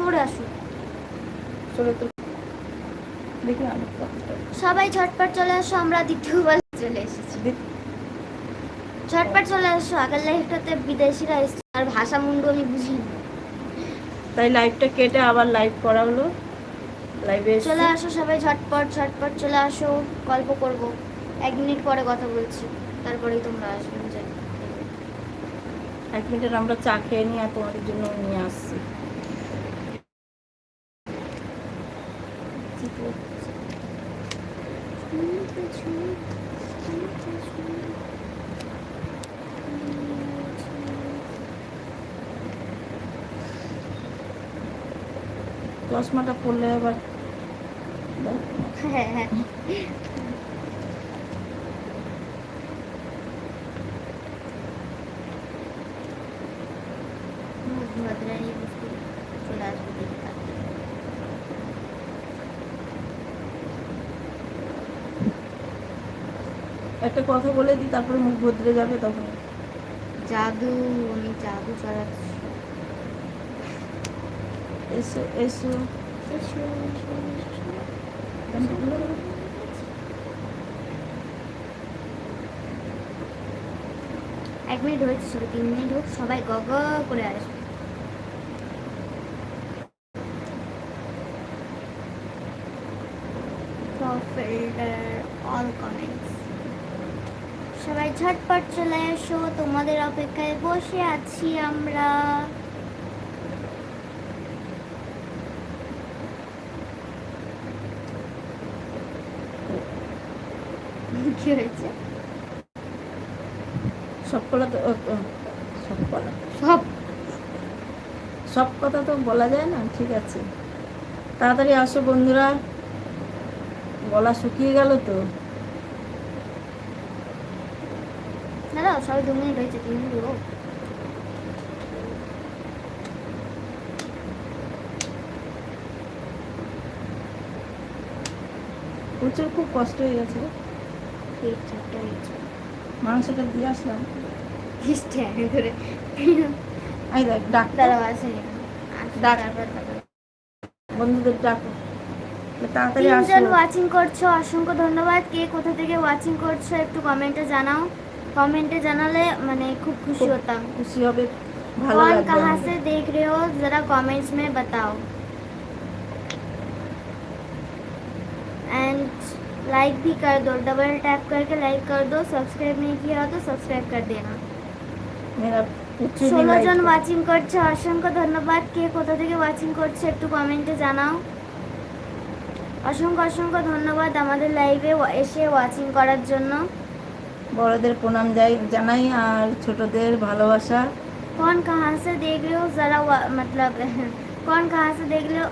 সরে আসো চলে তো। দেখি সবাই ঝটপট চলে আসো আমরা দ্বিতীয়বার চলে এসেছি। ঝটপট চলে আসো আগের লাইফটাতে বিদেশিরা এসছে আর ভাষা মুন্ডু আমি বুঝি তাই লাইভটা কেটে আবার লাইভ করা হলো লাইভে চলে আসো সবাই ঝটপট ঝটপট চলে আসো গল্প করব। এক মিনিট পরে কথা বলছি তারপরেই তোমরা আসবে এক মিনিট আমরা চা খেয়ে নিয়ে তোমাদের জন্য নিয়ে আসছি। চশমাটা পরলে আবার হ্যাঁ হ্যাঁ। ভদ্রানি চলে আসবে দেখি তাড়াতাড়ি। একটা কথা বলে দিই তারপরে মুখ বদলে যাবে তখন। জাদু আমি জাদু চালাচ্ছি এসো এসো। এক মিনিট হয়েছে শুধু তিন মিনিট হোক সবাই গ গ করে আসবে filter all comments সবাই ঝটপট চলে এসো তোমাদের অপেক্ষায় বসে আছি আমরা। কি হয়েছে? সব কলা তো সব কলা সব। সব কথা তো বলা যায় না ঠিক আছে। তাড়াতাড়ি আসো বন্ধুরা। গলা শুকিয়ে গেল তো। দাদা সবাই দু মিনিট হয়েছে তিন মিনিট হোক প্রচুর খুব কষ্ট হয়ে গেছে। পেট চাপটা হয়েছে মাংসটা দিয়ে আসলাম স্ট্যান্ড করে আই দেখ ডাক্তার আসেনি বন্ধুদের ডাকো তাড়াতাড়ি তিনজন আসো ওয়াচিং করছ অসংখ্য ধন্যবাদ। কে কোথা থেকে ওয়াচিং করছ একটু কমেন্টে জানাও। কমেন্টে জানালে মানে খুব খুশি খুব होता খুশি হবে ভালো कौन লাগবে कहाँ আমাদের। से देख रहे हो जरा कमेंट्स में बताओ एंड लाइक भी कर दो डबल टैप करके लाइक कर दो सब्सक्राइब नहीं किया हो तो सब्सक्राइब कर देना মেরা প্রচুর ষোলো like জন করো। ওয়াচিং করছে অসংখ্য ধন্যবাদ কে কোথা থেকে ওয়াচিং করছে একটু কমেন্টে জানাও অসংখ্য অসংখ্য ধন্যবাদ আমাদের লাইভে এসে ওয়াচিং করার জন্য বড়দের প্রণাম যাই জানাই আর ছোটদের ভালোবাসা कौन कहाँ से देख रहे हो जरा वा- मतलब कौन कहाँ से देख रहे हो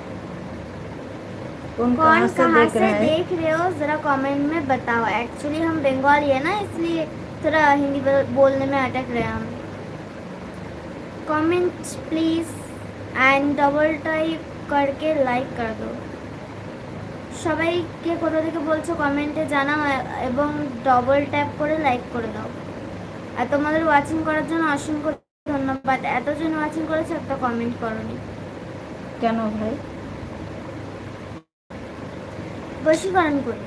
কোন कौन कहाँ से कहाँ देख से रहे हैं देख रहे हो जरा कमेंट में बताओ एक्चुअली हम बंगाली है ना इसलिए थोड़ा हिंदी बोल- बोलने में अटक रहे हैं हम comment please and double type करके लाइक कर दो সবাইকে কোথা থেকে বলছো কমেন্টে জানাও এবং ডবল ট্যাপ করে লাইক করে দাও। আর তোমাদের ওয়াচিং করার জন্য অসংখ্য ধন্যবাদ। এতজন ওয়াচিং করেছে একটা কমেন্ট করনি। কেন ভাই? বশীকরণ করি।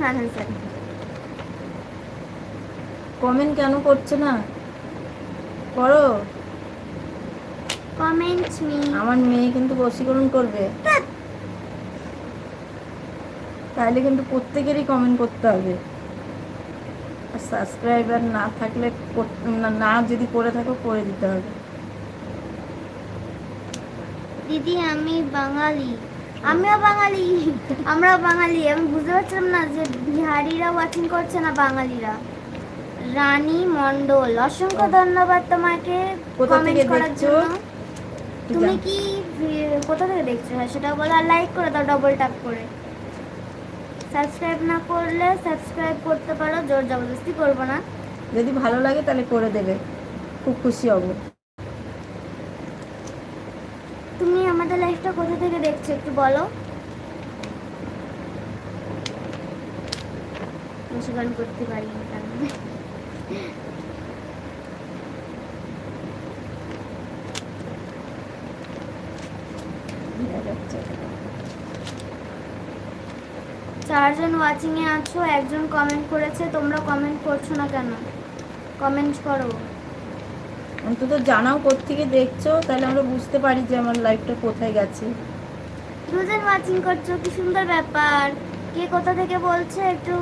না না স্যার কমেন্ট কেন করছে না? করো। কমেন্ট মি আমার মেয়ে কিন্তু বশীকরণ করবে। তাহলে কিন্তু প্রত্যেকেরই কমেন্ট করতে হবে। আর সাবস্ক্রাইবার না থাকলে না- যদি করে থাকো করে দিতে হবে। দিদি আমি বাঙালি। আমিও বাঙালি। আমরাও বাঙালি। আমি বুঝতে পারছিলাম না যে বিহারিরা ওয়াচিং করছে না বাঙালিরা। রানী মন্ডল অসংখ্য ধন্যবাদ তোমাকে কমেন্ট করার জন্য। তুমি কি কোথা থেকে দেখছ? হ্যাঁ সেটা বলো আর লাইক করে দাও ডবল ট্যাপ করে। সাবস্ক্রাইব না করলে সাবস্ক্রাইব করতে পারো জোর জবরদস্তি করব না। যদি ভালো লাগে তাহলে করে দেবে। খুব খুশি হব। তুমি আমাদের লাইফটা কোথা থেকে দেখছ একটু বলো? বশীকরণ করতে পারি না তার মানে। যাচ্ছে চারজন ওয়াচিং এ আছো একজন কমেন্ট করেছে তোমরা কমেন্ট করছো না কেন কমেন্ট করো অন্তত জানাও কোত্থেকে দেখছো তাহলে আমরা বুঝতে পারি যে আমার লাইফটা কোথায় গেছে দুজন ওয়াচিং করছো কি সুন্দর ব্যাপার কে কোথা থেকে বলছে একটু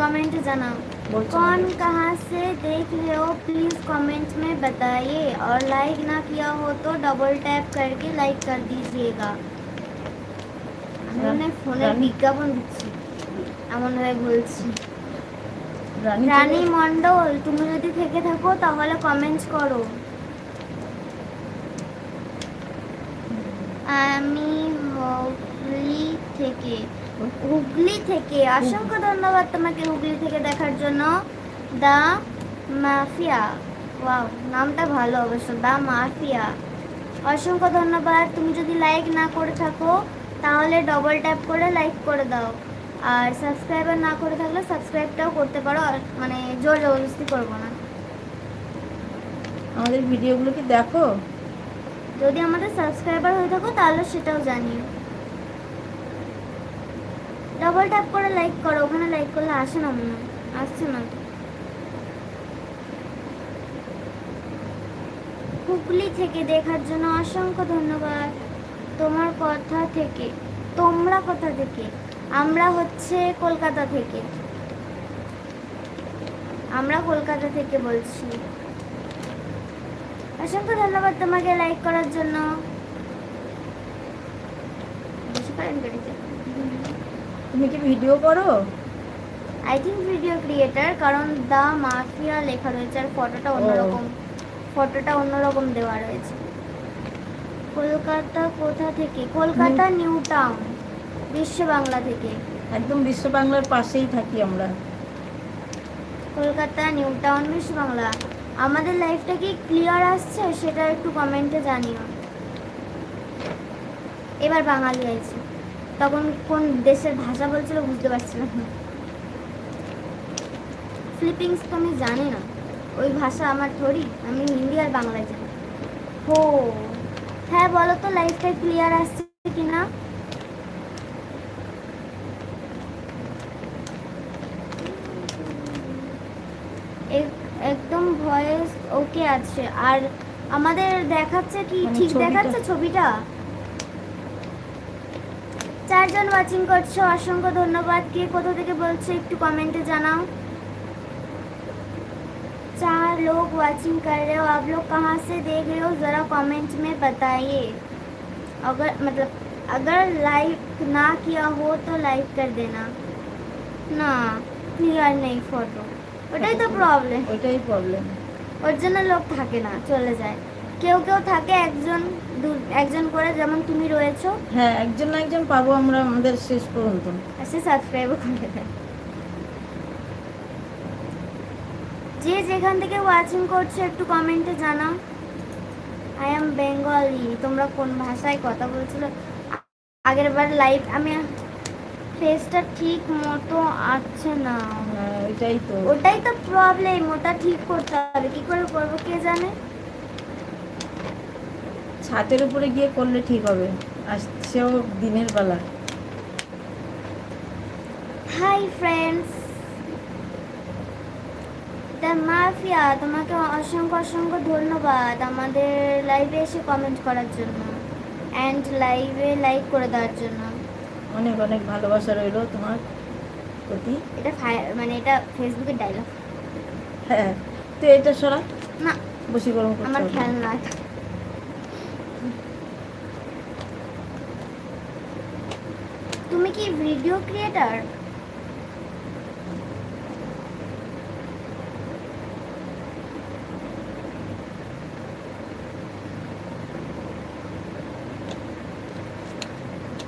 কমেন্টে জানাও বলছো कौन না? कहाँ से देख रहे हो प्लीज कमेंट में बताइए और लाइक ना किया हो तो डबल टैप करके लाइक कर दीजिएगा আমি মনে হয় ফোনের রানী- বিজ্ঞাপন দিচ্ছি এমন ভাবে বলছি রানী মণ্ডল তুমি যদি থেকে থাকো তাহলে কমেন্টস করো। আমি হুগলি থেকে হুগলি থেকে অসংখ্য ধন্যবাদ তোমাকে হুগলি থেকে দেখার জন্য। দা মাফিয়া ওয়াও নামটা ভালো অবশ্য দা মাফিয়া। অসংখ্য ধন্যবাদ তুমি যদি লাইক না করে থাকো তাহলে ডবল ট্যাপ করে লাইক করে দাও। আর সাবস্ক্রাইবার না করে থাকলে সাবস্ক্রাইবটাও করতে পারো আর মানে জোর জবরদস্তি করব না। আমাদের ভিডিওগুলো কি দেখো? যদি আমাদের সাবস্ক্রাইবার হয়ে থাকো তাহলে সেটাও জানিও। ডবল ট্যাপ করে লাইক করো ওখানে লাইক করলে আসে না মনে আসছে না। হুগলি থেকে দেখার জন্য অসংখ্য ধন্যবাদ। তোমার কথা থেকে তোমরা কথা থেকে। আমরা হচ্ছে কলকাতা থেকে। আমরা কলকাতা থেকে বলছি। অসংখ্য ধন্যবাদ তোমাকে লাইক করার জন্য। তুমি কি ভিডিও করো? আই থিঙ্ক ভিডিও ক্রিয়েটার কারণ দা মাফিয়া লেখা রয়েছে আর ফটোটা অন্যরকম। ফটোটা অন্যরকম দেওয়া রয়েছে। কলকাতা কোথা থেকে? কলকাতা নিউ টাউন বিশ্ব বাংলা থেকে। একদম বিশ্ব বাংলার পাশেই থাকি আমরা। কলকাতা নিউ টাউন বিশ্ব বাংলা। আমাদের লাইফটা কি ক্লিয়ার আসছে? সেটা একটু কমেন্টে জানিও। এবার বাঙালি আছে তখন কোন দেশের ভাষা বলছিল বুঝতে পারছিলাম না। ফিলিপিংস তো আমি জানি না। ওই ভাষা আমার থরি আমি হিন্দি আর বাংলায় জানি। হো। হ্যাঁ বলো তো লাইফটা ক্লিয়ার আসছে কিনা এক- একদম ভয়েস ওকে আছে আর আমাদের দেখাচ্ছে কি মানে ঠিক ছবিটা? দেখাচ্ছে ছবিটা চারজন ওয়াচিং করছো অসংখ্য ধন্যবাদ কে কোথা থেকে বলছো একটু कमेंटे জানাও चार लोग वाचिंग कर रहे हो आप लोग कहाँ से देख रहे हो ज़रा कमेंट में बताइए अगर मतलब अगर लाइक ना किया हो तो लाइक कर देना না ক্লিয়ার নেই ফটো ওটাই তো প্রবলেম ওইটাই প্রবলেম ওর জন্য লোক থাকে না চলে যায়। কেউ কেউ থাকে একজন একজন করে যেমন তুমি রয়েছো। হ্যাঁ একজন না একজন পাবো আমরা আমাদের শেষ পর্যন্ত। সে সাবস্ক্রাইবও করে দেয়। যে যেখান থেকে ওয়াচিং করছ একটু কমেন্টে জানাও। আই এম বেঙ্গলি তোমরা কোন ভাষায় কথা বলছিল? আগের বার লাইভ আমি ফেসটা ঠিক মতো আছে না। হ্যাঁ ওইটাই তো। ওটাই তো প্রবলেম ওটা ঠিক করতে হবে। কি করে করব কে জানে? ছাতের উপরে গিয়ে করলে ঠিক হবে। আসছেও দিনের বেলা। হাই ফ্রেন্ডস দ্য মাফিয়া তোমাকে অসংখ্য অসংখ্য ধন্যবাদ আমাদের লাইভে এসে কমেন্ট করার জন্য। অ্যান্ড লাইভে লাইক করে দেওয়ার জন্য। অনেক অনেক ভালোবাসা রইল তোমার প্রতি। এটা মানে এটা ফেসবুকের ডায়লগ হ্যাঁ তো এটা সরা। না বসি গরম আমার। খেয়াল না। তুমি কি ভিডিও ক্রিয়েটার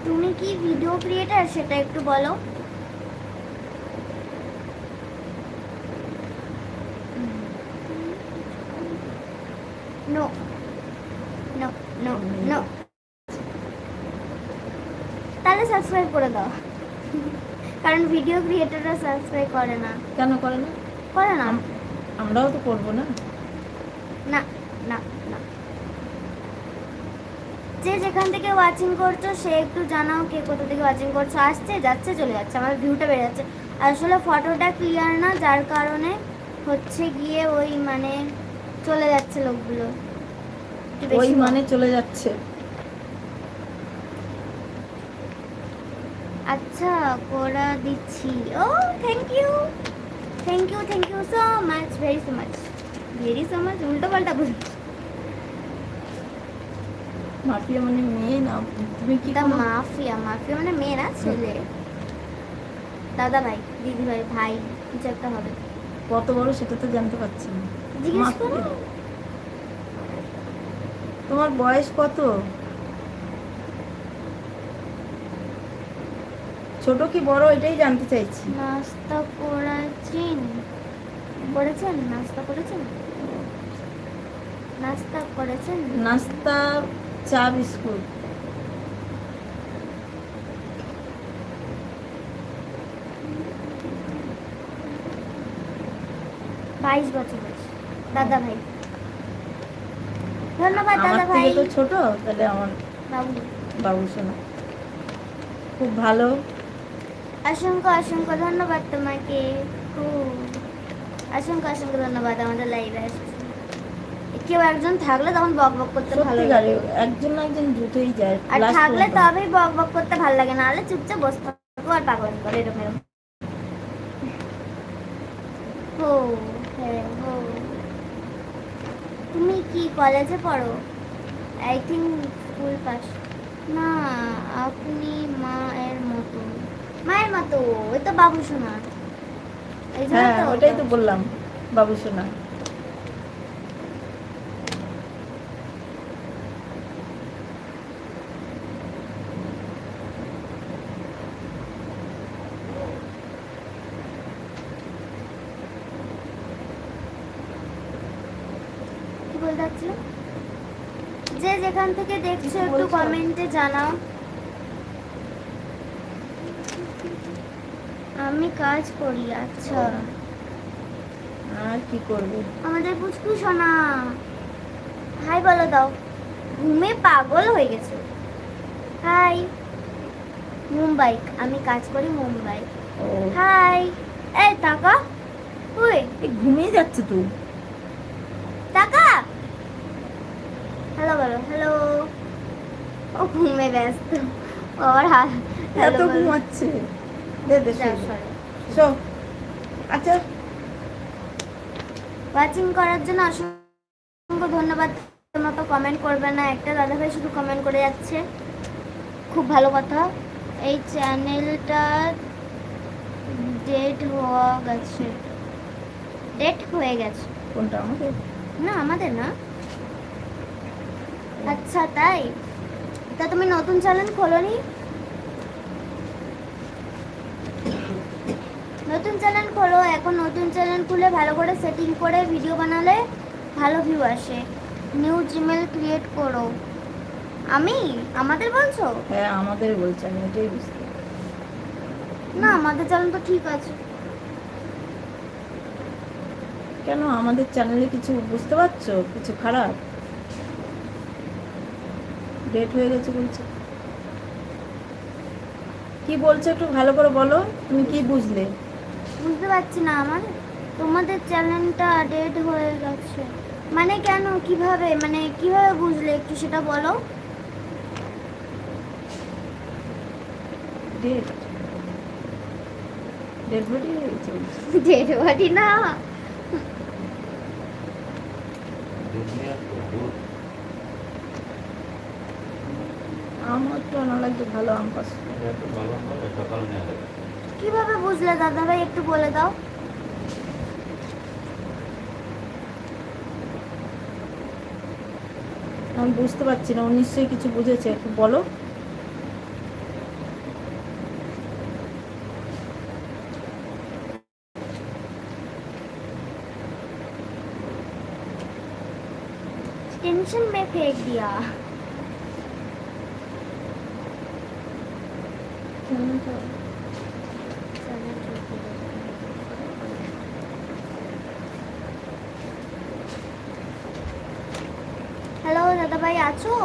তুমি কি ভিডিও ক্রিয়েটার সেটা একটু বলো। নো নো নো নো তাহলে সাবস্ক্রাইব করে দাও। কারণ ভিডিও ক্রিয়েটররা সাবস্ক্রাইব করে না। কেন করে না? করে না। আমরাও তো করব না না। না না। যে যেখান থেকে ওয়াচিং করছ সে একটু জানাও কে কোথা থেকে ওয়াচিং করছ। আসছে যাচ্ছে চলে যাচ্ছে। আমার ভিউটা বেড়ে যাচ্ছে। আসলে ফটোটা ক্লিয়ার না যার কারণে হচ্ছে গিয়ে ওই মানে চলে যাচ্ছে লোকগুলো। ওই মানে চলে যাচ্ছে। আচ্ছা করা দিচ্ছি। ও thank you thank you thank you so much very so much very so much উল্টো পাল্টা বল মাফিয়া মানে মেয়ে না? তুমি কি তা মাফিয়া মাফিয়া মানে মেয়ে না ছেলে। দাদা ভাই দিদি ভাই ভাই কিছু একটা হবে। কত বড় সেটা তো জানতে পারছি না। জিজ্ঞেস করো। তোমার বয়স কত? ছোট কি বড় এটাই জানতে চাইছি। নাস্তা করেছেন? করেছেন? নাস্তা করেছেন? নাস্তা করেছেন? নাস্তা চা বিস্কুট। বাইশ বছর বয়স। দাদা ভাই। ধন্যবাদ দাদা ভাই। তো ছোট তাহলে আমার বাবু। বাবু শোনা। খুব ভালো। অসংখ্য অসংখ্য ধন্যবাদ তোমাকে। খুব। অসংখ্য অসংখ্য ধন্যবাদ আমাদের লাইভে আসছে কেউ একজন থাকলে তখন বক বক করতে ভালো লাগে। একজন না একজন জুটেই যায় আর থাকলে তবেই বক বক করতে ভালো লাগে না হলে চুপচাপ বসে থাকো আর পাগল করে এরকম এরকম। হো হ্যাঁ হো। তুমি কি কলেজে পড়ো? আই থিঙ্ক স্কুল পাস না আপনি মায়ের মতো। মায়ের মতো? ওই তো বাবু জন্য হ্যাঁ তো ওটাই তো বললাম বাবু শোনা যে থেকে দেখছ একটু কমেন্টে জানাও। আমি কাজ করি আচ্ছা। আর কি করবে? আমাদের পুচকু সোনা হাই বলো দাও। ঘুমে পাগল হয়ে গেছে। হাই মুম্বাই আমি কাজ করি মুম্বাই। হাই এই টাকা ওই। ঘুমিয়ে যাচ্ছে তুই? টাকা? হ্যালো বলো হ্যালো ও ঘুমে ব্যস্ত। ও আবার হাত এত ঘুমাচ্ছে। দে দে শো। আচ্ছা। ওয়াচিং করার জন্য অসংখ্য ধন্যবাদ। তোমরা তো কমেন্ট করবে না। একটা দাদাভাই শুধু কমেন্ট করে যাচ্ছে। খুব ভালো কথা। এই চ্যানেলটা ডেট হওয়া গেছে। ডেট হয়ে গেছে। কোনটা? আমাদের? না আমাদের না। আচ্ছা তাই? তা তুমি নতুন চ্যানেল খোলনি? নতুন চ্যানেল খোলো এখন নতুন চ্যানেল খুলে ভালো করে সেটিং করে ভিডিও বানালে ভালো ভিউ আসে। নিউ জিমেল ক্রিয়েট করো। আমি? আমাদের বলছো? হ্যাঁ আমাদের বলছে আমি এটাই বুঝতে না আমাদের চ্যানেল তো ঠিক আছে। কেন? আমাদের চ্যানেলে কিছু বুঝতে পারছ? কিছু খারাপ? ডেট হয়ে গেছে বলছে। কি বলছো একটু ভালো করে বলো তুমি কি বুঝলে? বুঝতে পারছি না আমার। তোমাদের চ্যানেলটা ডেট হয়ে গেছে। মানে কেন কীভাবে মানে কীভাবে বুঝলে একটু সেটা বলো? ডেট ডেট বডি হয়ে। ডেট বাড়ি না। আমার তো না লাগছে ভালো আম পাস কিভাবে বুঝলে দাদা ভাই একটু বলে দাও আমি বুঝতে পারছি না ও নিশ্চয়ই কিছু বুঝেছে একটু বলো टेंशन में फेंक दिया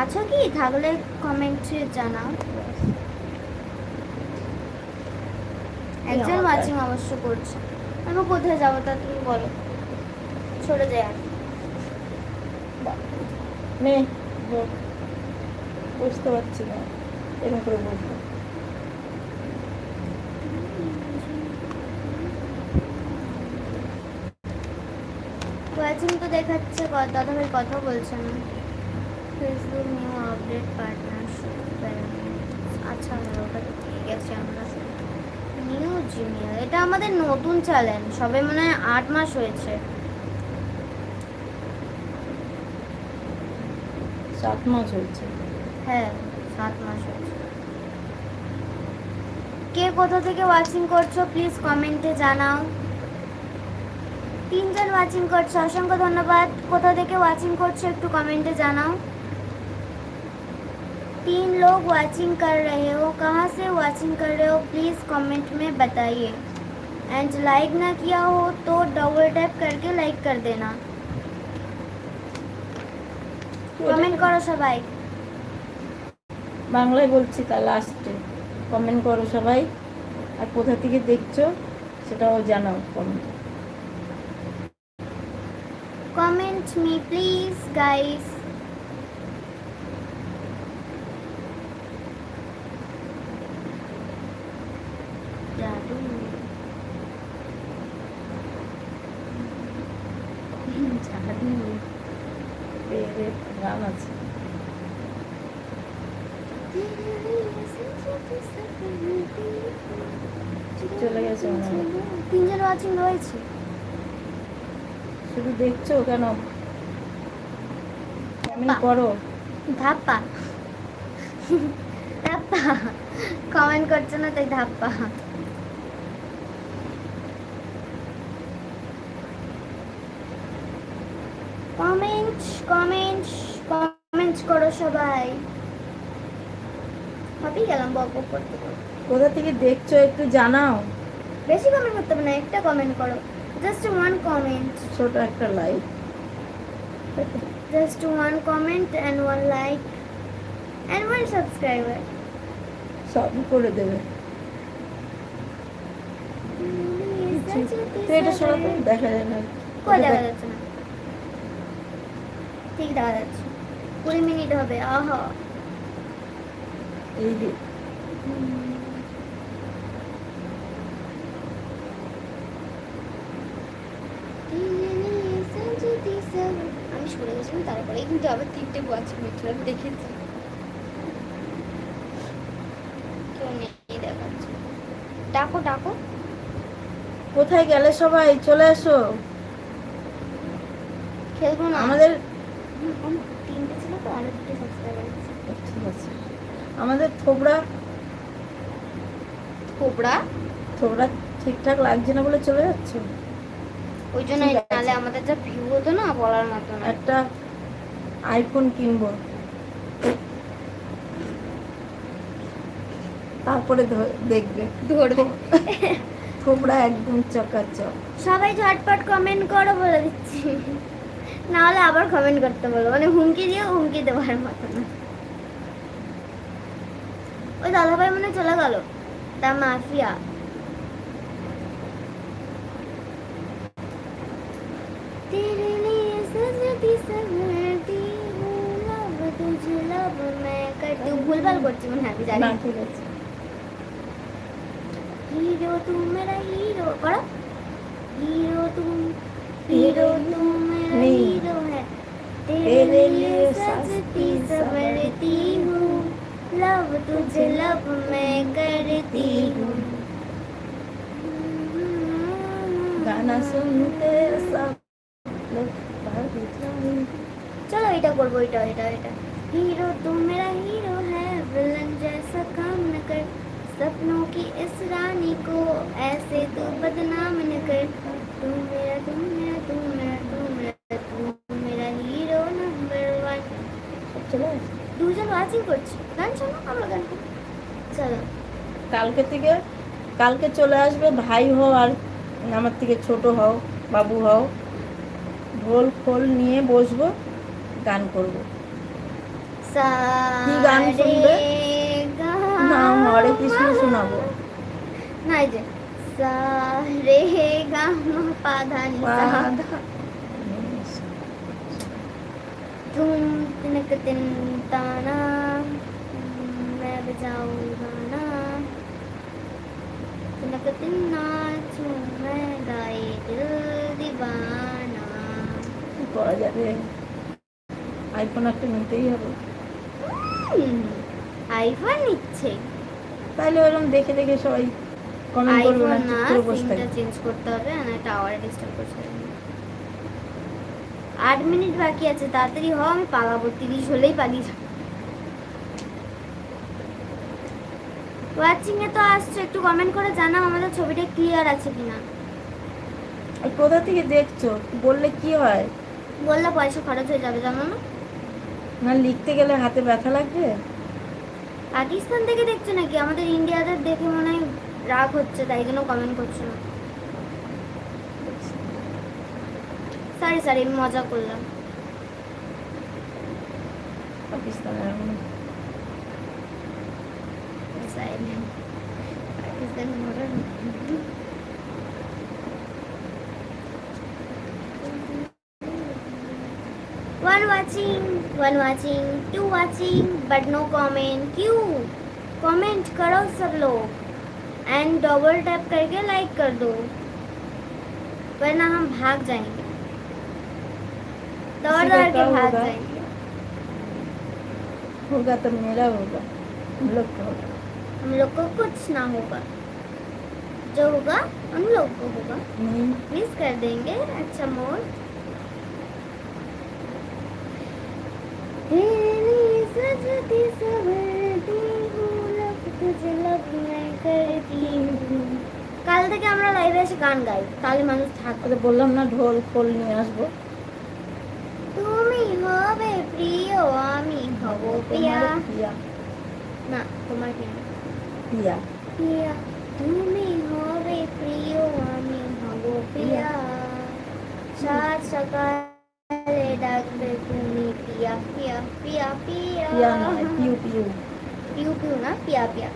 আছো কি থাকলে কমেন্টে জানাও। একজন ওয়াচিং অবশ্য করছে। আমি কোথায় যাব তা তুমি বলো। সরে যাই আর নে। বুঝতে পারছি না। এরকম করে বলব। ওয়াচিং তো দেখাচ্ছে দাদাভাই কথা বলছে না। ফেসবুক নিউ আপডেট পার্টনারশিপ আচ্ছা আমরা ওটাতে পেয়ে গেছি আমরা। নিউ জিমেল এটা আমাদের নতুন চ্যালেঞ্জ সবে মনে হয় আট মাস হয়েছে। সাত মাস হয়েছে। হ্যাঁ সাত মাস হয়েছে। কে কোথা থেকে ওয়াচিং করছ প্লিজ কমেন্টে জানাও। তিনজন ওয়াচিং করছ অসংখ্য ধন্যবাদ। কোথা থেকে ওয়াচিং করছ একটু কमेंटे জানাও। तीन लोग वाचिंग कर रहे हो कहाँ से वाचिंग कर रहे हो प्लीज़ कमेंट में बताइए एंड लाइक ना किया हो तो डबल टैप करके लाइक कर देना कमेंट करो सबाई বাংলায় বলছি তা লাস্টে কমেন্ট করো সবাই আর কোথা থেকে দেখছো সেটাও জানাও comment Comment me please guys. জাদু পেয়ে আছে তিনজন ওয়াচিং রয়েছে শুধু দেখছ কেন কমেন্ট বাহ। করো ধাপ্পা। ধাপ্পা। কমেন্ট করছে না, তাই ধাপ্পা। কমেন্ট কমেন্ট কমেন্ট করো সবাই। ভাবি গেলাম বক বক করতে। কোথা থেকে দেখছ একটু জানাও। বেশি কমেন্ট করতে হবে না একটা কমেন্ট করো। জাস্ট ওয়ান কমেন্ট ছোট একটা like just one comment and one like and one subscriber সব করে দেবে। তো এটা সরাতে দেখা যায় না। কই দেখা যাচ্ছে না? ঠিক দেখা যাচ্ছে। কুড়ি মিনিট হবে আহা। এই যে। আমি সরে গেছিলাম তারপরে কিন্তু আবার তিনটে ওয়াচিং হয়েছিল আমি দেখেছি। কেউ নেই দেখাচ্ছে। ডাকো ডাকো। কোথায় গেলে সবাই? চলে এসো। খেলব না। আমাদের তিনটে ছিল তো আরও দুটো সাবস্ক্রাইবার ঠিক আছে আমাদের থোবড়া। কোবরা থোবড়া ঠিকঠাক লাগছে না বলে চলে যাচ্ছে। ওই জন্য। নালে আমাদের যা ভিউ হতো না বলার মতো না। একটা আইফোন কিনবো। তারপরে দেখবে। ধরবে। থোবড়া একদম চকাচক। সবাই ঝটপট কমেন্ট করো বলে দিচ্ছি। না হলে আবার কমেন্ট করতে বলো মানে হুমকি দিয়ে হুমকি দেওয়ার মতো না ওই দাদাভাই মনে হয় চলে গেল তা মাফিয়া तेरे लिए सजती संवरती हूँ लब तुझे लब मैं करती हूँ ভুলভাল করছি মনে হয় আমি জানি না ঠিক আছে हीरो तू मेरा हीरो करो हीरो तुम हीरो तू मेरा नहीं। हीरो है तेरे तेरे लिए लिए सजती सजती संवरती हूँ लब तुझे लब मैं करती हूँ গানা শুনতে সব লোক ভাবি যাই। चलो এটা করবো এটা এটা এটা हीरो तू मेरा हीरो है विलन जैसा काम न कर सपनों की इस रानी को ऐसे तो बदनाम न कर तू मेरा तू मेरा तू मेरा तू मेरा দুজন ওয়াচিং করছি। গান শোনো আমরা গান করি চলো। কালকে থেকে কালকে চলে আসবে ভাই হও আর আমার থেকে ছোট হও বাবু হও। ঢোল খোল নিয়ে বসবো গান করব। কি গান শুনবে? না হরে কৃষ্ণ শোনাবো। না এই যে সা রে গা মা পা ধা নি সা বাধা। तुम तिनक तिन ताना मैं बजाऊं गाना तिनक तिन नाचूं मैं गाए दिल दीवाना কি করা যাবে আইফোন একটা নিতেই হবে আইফোন নিচ্ছে তাহলে ওরকম দেখে দেখে সবাই কমেন্ট করবে আইফোন না না চুপ করে বসে সিমটা থাকবে চেঞ্জ করতে হবে না টাওয়ারে ডিস্টার্ব করছে আট মিনিট বাকি আছে তাড়াতাড়ি হ আমি পালাবো তিরিশ হলেই পালিয়ে যাব। ওয়াচিং এ তো আসছে একটু কমেন্ট করে জানাও আমাদের ছবিটা ক্লিয়ার আছে কিনা। কোথা থেকে দেখছ? বললে কি হয়? বললে পয়সা খরচ হয়ে যাবে জানো না? না লিখতে গেলে হাতে ব্যথা লাগবে? পাকিস্তান থেকে দেখছ নাকি? আমাদের ইন্ডিয়াদের দেখে মনে হয় রাগ হচ্ছে তাই জন্য কমেন্ট করছ না। সরি সরি আমি মজা করলাম পাকিস্তানের এমন Silent. Pakistan horror. One watching, one watching, two watching, but no comment. क्यों? कमेंट करो सब लोग एंड डबल टैप करके लाइक कर दो वरना हम भाग जाएंगे दौड़ किसी का दौड़ के क्या भाग होगा? जाएंगे होगा तो मेरा होगा हम लोग का होगा हम लोग को कुछ ना होगा जो होगा हम लोग को होगा नहीं मिस कर देंगे अच्छा मोर तेरे लिए सजती सवरती हूँ, लब तुझे लब मैं करती हूँ। কাল থেকে আমরা লাইভে এসে গান গাই তাহলে মানুষ থাকবে ওদের বললাম না ঢোল খোল নিয়ে আসবো তুমি হবে প্রিয় আমি হব প্রিয়া তোমার পিয়া না তোমার কি না? পিয়া প্রিয়া তুমি হবে প্রিয় আমি হব প্রিয়া সাত সকালে ডাকবে তুমি প্রিয়া প্রিয়া প্রিয়া প্রিয়া পিয়া নয় পিউ পিউ পিউ পিউ না প্রিয়া প্রিয়া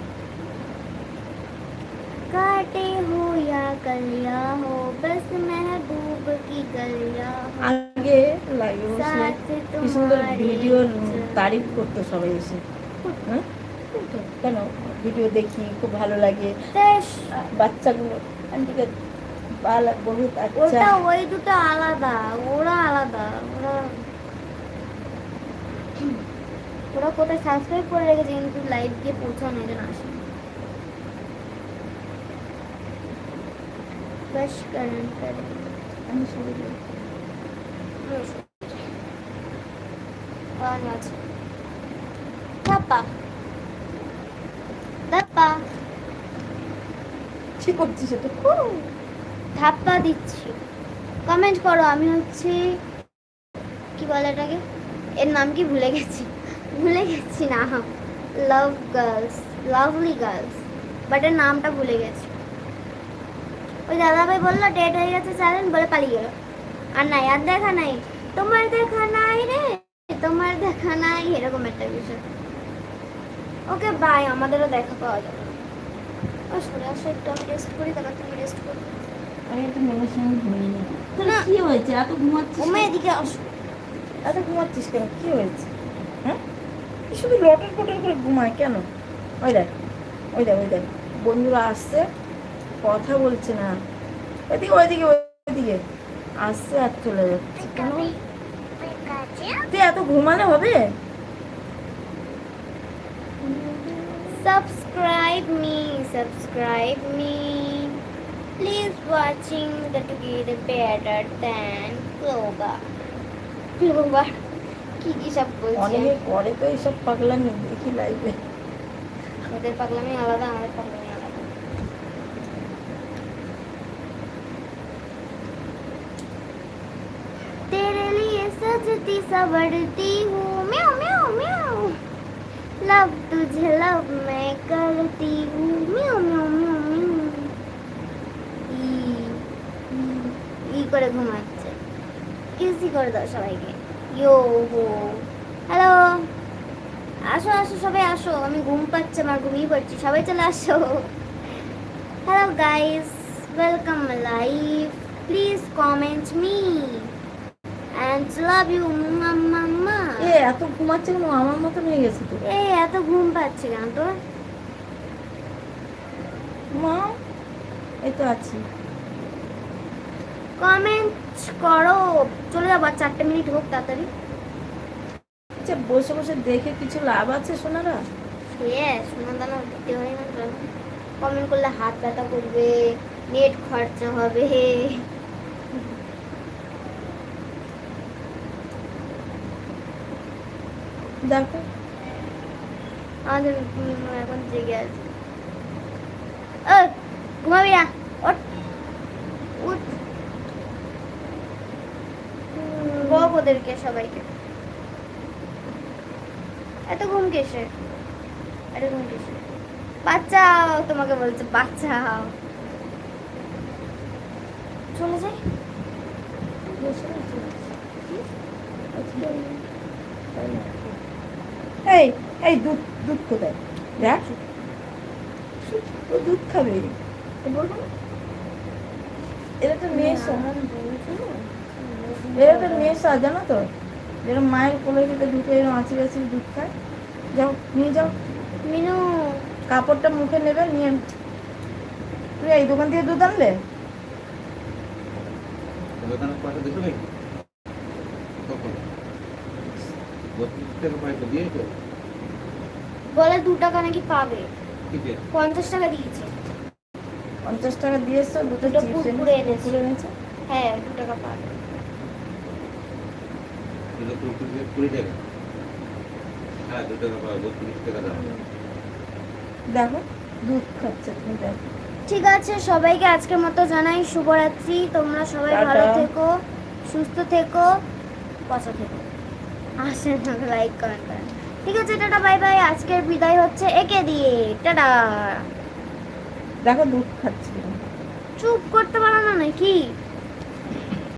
काटे हो या कलिया हो बस महबूब की गलिया हो আজকে বসে কি সুন্দর ভিডিও তারিফ করতো সবাই এসে। হ্যাঁ কেন? ভিডিও দেখি খুব ভালো লাগে। বাচ্চাগুলো বহুত আচ্ছা। ওই দুটো আলাদা ওরা আলাদা ওরা ওরা কোথায় সাবস্ক্রাইব করে রেখেছে কিন্তু লাইভ গিয়ে পৌঁছানো যেন আসে ব্রাশ আমি শুরু কি করছিস সেটা ধাপ্পা দিচ্ছি। কমেন্ট করো, আমি হচ্ছে, কি বলে এটাকে? এর নাম কি? ভুলে গেছি। ভুলে গেছি না। Love girls lovely girls but এর নামটা ভুলে গেছি। ওই দাদাভাই বলল ডেট হয়ে গেছে চ্যানেল বলে পালিয়ে গেল। আর নাই আর দেখা নাই। তোমার দেখা নাই রে তোমার দেখা নাই এরকম একটা বিষয়। ওকে বাই আমাদেরও দেখা পাওয়া যাবে। একটু আমি রেস্ট করি তারপর তুমি রেস্ট করবে আমি একটু মেয়ের সঙ্গে ঘুমিয়ে নিই। কি হয়েছে? এত ঘুমাচ্ছিস ওমে এদিকে আসো। এত ঘুমাচ্ছিস কেন? কি হয়েছে? হ্যাঁ? শুধু লটর পটর করে ঘুমায় কেন? ওই দেখ ওই দেখ ওই দেখ। বন্ধুরা আসছে কথা বলছে না। ওইদিকে ওইদিকে ওইদিকে। আস্তে আর চলে যাচ্ছে। এত ঘুমালে হবে? Subscribe me subscribe me please watching the to get better than ক্লোবা কি কি সব বলছে? অনেক তো এইসব পাগলামি দেখি লাইভে ওদের পাগলামি আলাদা আমাদের পাগলামি लिए सजती सवरती हूँ म्याऊ म्याऊ म्याऊ लव तुझे लव मैं करती हूँ म्याऊ म्याऊ म्याऊ म्याऊ ই ই- ই করে ঘুমাচ্ছে ইজি করে দাও সবাইকে ইয়ো হো হ্যালো আসো আসো সবাই আসো আমি ঘুম পাচ্ছে আমার ঘুমিয়ে পড়ছি সবাই চলে আসো hello guys welcome live please comment me and love you মাম্মা এ এত ঘুমাচ্ছে কেন? আমার মতন হয়ে গেছে তো। এই এত ঘুম পাচ্ছে কেন তোর? মা এই তো আছি। কমেন্ট করো। চলে যাব আর চারটে মিনিট হোক তাড়াতাড়ি। আচ্ছা বসে বসে দেখে কিছু লাভ আছে সোনারা? হ্যাঁ সোনা দানা দিতে হয় না কমেন্ট করলে হাত ব্যথা করবে নেট খরচা হবে। দেখো। আমাদের এখন জেগে আছে। ও ঘুমাবি না, ওঠ। উঠ। বক ওদেরকে সবাইকে। এত ঘুম কেসে এত ঘুম কেসে বাচ্চাও তোমাকে বলছে বাচ্চাও চলে যাই। এই এই দুধ দুধ কোথায়? দেখ। ও দুধ খাবে? এরা তো মেয়ে এরা তো মেয়ে জানো তো। যেরকম মায়ের কোলে দিতে ঢুকে এরকম আঁচি আঁচি দুধ খায়। যাও নিয়ে যাও। মিনু। কাপড়টা মুখে নেবে নিয়ে তুই এই দোকান থেকে দুধ আনলে? দোকানে পয়সা দিছো নাকি কখন বত্রিশ টাকা পয়সা দিয়েছ বলে দু টাকা নাকি পাবে? পঞ্চাশ টাকা দিয়েছে। পঞ্চাশ টাকা দিয়ে এসছো দুটো চিপস এনেছে। হ্যাঁ দু টাকা পাবে। হ্যাঁ দেখো দুধ খাচ্ছে তুমি দেখো। ঠিক আছে সবাইকে আজকের মতো জানাই শুভরাত্রি। তোমরা সবাই ভালো থেকো সুস্থ থেকো পচা থেকো। আসেন লাইক কমেন্ট করেন ঠিক আছে টাটা বাই বাই। আজকের বিদায় হচ্ছে একে দিয়ে। টাটা। দেখো দুধ খাচ্ছি। চুপ করতে পারো না নাকি?